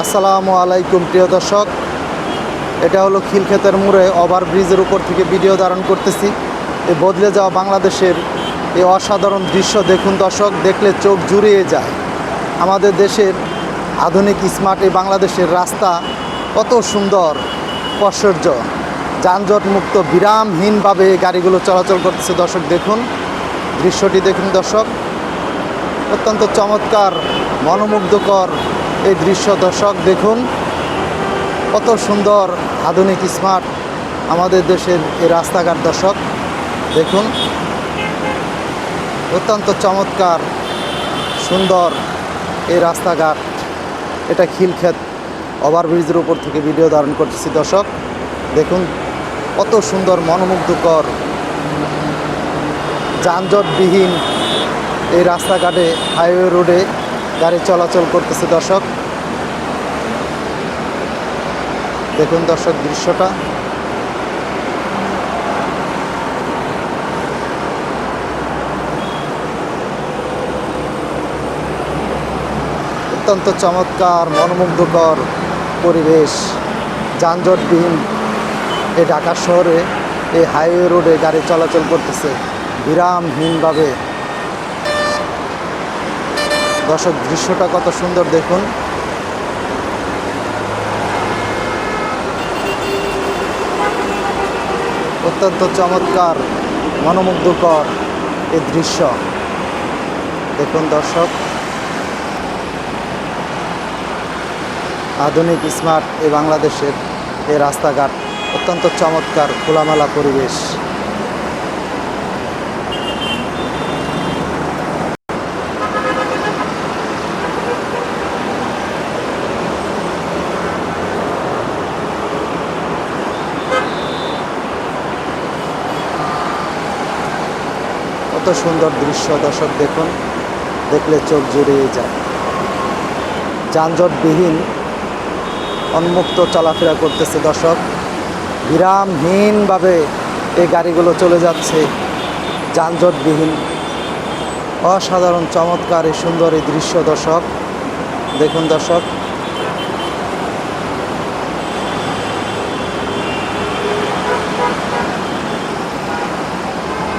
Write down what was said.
আসসালামু আলাইকুম, প্রিয় দর্শক। এটা হলো খিলক্ষেতের মোড়ে ওভার ব্রিজের উপর থেকে ভিডিও ধারণ করতেছি। এই বদলে যাওয়া বাংলাদেশের এই অসাধারণ দৃশ্য দেখুন দর্শক, দেখলে চোখ জুড়িয়ে যায়। আমাদের দেশের আধুনিক, স্মার্ট এই বাংলাদেশের রাস্তা কত সুন্দর, ঐশ্বর্য। যানজট মুক্ত বিরামহীনভাবে গাড়িগুলো চলাচল করতেছে দর্শক, দেখুন। দৃশ্যটি দেখুন দর্শক। অত্যন্ত চমৎকার, মনোমুগ্ধকর এই দৃশ্য, দর্শক, দেখুন কত সুন্দর, আধুনিক স্মার্ট আমাদের দেশের এই রাস্তাঘাট, দর্শক। দেখুন, অত্যন্ত চমৎকার, সুন্দর এই রাস্তাঘাট। এটা খিলক্ষেত ওভারব্রিজের উপর থেকে ভিডিও ধারণ করতেছি, দর্শক। দেখুন, কত সুন্দর, মনোমুগ্ধকর, যানজটবিহীন এই রাস্তাঘাটে হাইওয়ে রোডে গাড়ি চলাচল করতেছে দর্শক। দেখুন দর্শক দৃশ্যটা। অত্যন্ত চমৎকার, মনোমুগ্ধকর পরিবেশ, যানজটবিহীন এই ঢাকা শহরে এই হাইওয়ে রোডে গাড়ি চলাচল করতেছে। বিরামহীনভাবে। দর্শক দৃশ্যটা কত সুন্দর দেখুন। অত্যন্ত চমৎকার, মনোমুগ্ধকর এ দৃশ্য। দেখুন দর্শক। আধুনিক স্মার্ট এ বাংলাদেশের এ রাস্তাঘাট, অত্যন্ত চমৎকার খোলামেলা পরিবেশ। কত সুন্দর দৃশ্য, দর্শক দেখুন, দেখলে চোখ জুড়িয়ে যায়। যানজটবিহীন, উন্মুক্ত চলাফেরা করতেছে দর্শক। বিরামহীনভাবে এই গাড়িগুলো চলে যাচ্ছে। যানজটবিহীন, অসাধারণ, চমৎকার এই সুন্দর এই দৃশ্য দর্শক। দেখুন দর্শক